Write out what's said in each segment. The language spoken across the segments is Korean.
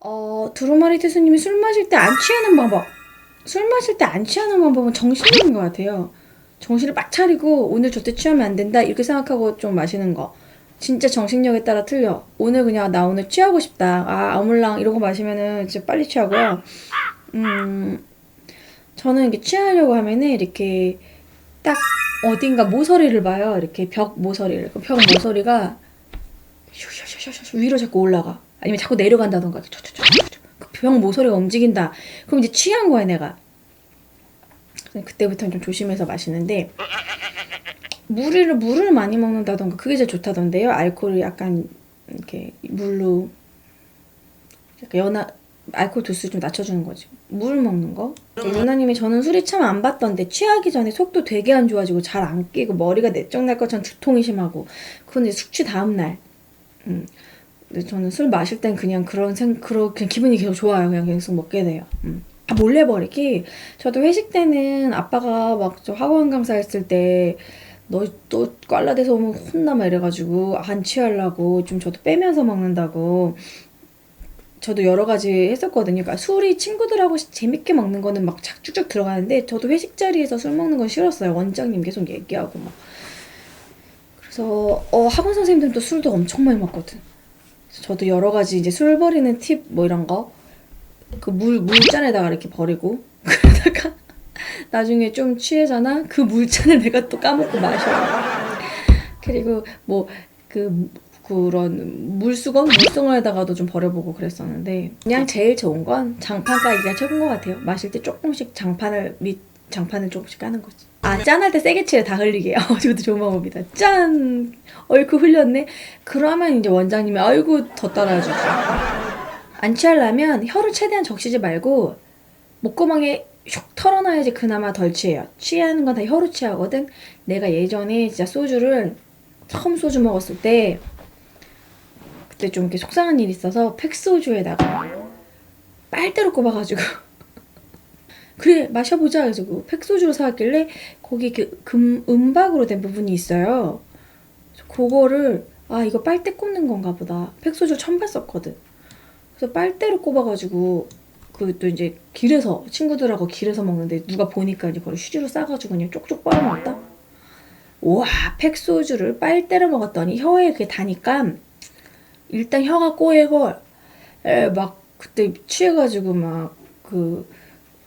어, 두루마리 태수님이 술 마실 때 안 취하는 방법. 술 마실 때 안 취하는 방법은 정신력인 것 같아요. 정신을 빡 차리고 오늘 저때 취하면 안 된다 이렇게 생각하고 좀 마시는 거. 진짜 정신력에 따라 틀려. 오늘 그냥 나 오늘 취하고 싶다. 아 아몰랑 이러고 마시면은 진짜 빨리 취하고요. 음 저는 이렇게 취하려고 하면은 이렇게 딱 어딘가 모서리를 봐요. 이렇게 벽 모서리를. 그벽 모서리가 위로 자꾸 올라가. 아니면 자꾸 내려간다던가. 그벽 모서리가 움직인다. 그럼 이제 취한 거야 내가. 그때부터는 좀 조심해서 마시는데 물을 물을 많이 먹는다던가 그게 제일 좋다던데요. 알코올을 약간 이렇게 물로 약간 연하 알코올 도수 좀 낮춰주는 거지. 물 먹는 거. 루나님이 저는 술이 참안 봤던데 취하기 전에 속도 되게 안 좋아지고 잘 안 깨고 머리가 내적 날 것처럼 두통이 심하고 그건 이제 숙취 다음 날. 음. 근데 저는 술 마실 땐 그냥 그런 생 그런 그냥 기분이 계속 좋아요. 그냥 계속 먹게 돼요. 음. 아, 몰래 버리기. 저도 회식 때는 아빠가 막 저 학원 강사했을 때 너또 꽐라대서 오면 혼나마 이래가지고 안 취하려고 좀 저도 빼면서 먹는다고 저도 여러 가지 했었거든요. 그러니까 술이 친구들하고 시- 재밌게 먹는 거는 막 쭉쭉 들어가는데 저도 회식 자리에서 술 먹는 건 싫었어요. 원장님 계속 얘기하고 막. 그래서 어, 학원 선생님들도 술도 엄청 많이 먹거든. 저도 여러 가지 이제 술 버리는 팁 뭐 이런 거 그 물 물잔에다가 이렇게 버리고 그러다가 나중에 좀 취해잖아. 그 물잔을 내가 또 까먹고 마셔. 그리고 뭐그 그런 물수건 물통에다가도 좀 버려보고 그랬었는데 그냥 제일 좋은 건 장판 까기가 최고인 것 같아요. 마실 때 조금씩 장판을 밑 장판을 조금씩 까는 거지. 아 짠할 때 세게 칠해 다 흘리게. 어, 저것도 좋은 방법이다. 짠 얼굴 흘렸네. 그러면 이제 원장님이 아이고 더 따라주지. 안 취하려면 혀를 최대한 적시지 말고 목구멍에 슉 털어놔야지 그나마 덜 취해요. 취하는 건 다 혀로 취하거든. 내가 예전에 진짜 소주를 처음 소주 먹었을 때 그때 좀 이렇게 속상한 일이 있어서 팩소주에다가 빨대로 꼽아가지고 그래 마셔보자 그래서 그 팩소주로 사왔길래 거기 그 금, 은박으로 된 부분이 있어요. 그거를 아 이거 빨대 꼽는 건가 보다. 팩소주 처음 봤었거든. 그래서 빨대로 꼽아가지고 그또 이제 길에서 친구들하고 길에서 먹는데 누가 보니까 이제 그걸 휴지로 싸가지고 그냥 쪽쪽 빨아먹었다. 와 팩소주를 빨대로 먹었더니 혀에 그게 다니까 일단 혀가 꼬이고 에, 막 그때 취해가지고 막그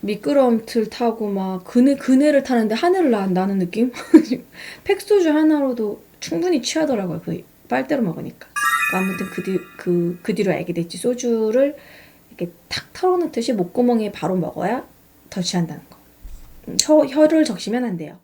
미끄럼 틀 타고 막 그네 그네를 타는데 하늘을 나, 나는 느낌? 팩소주 하나로도 충분히 취하더라고요. 그 빨대로 먹으니까. 아무튼 그, 뒤, 그, 그 뒤로 알게 됐지. 소주를 이렇게 탁 털어놓듯이 목구멍에 바로 먹어야 더 취한다는 거. 음, 혀, 혀를 적시면 안 돼요.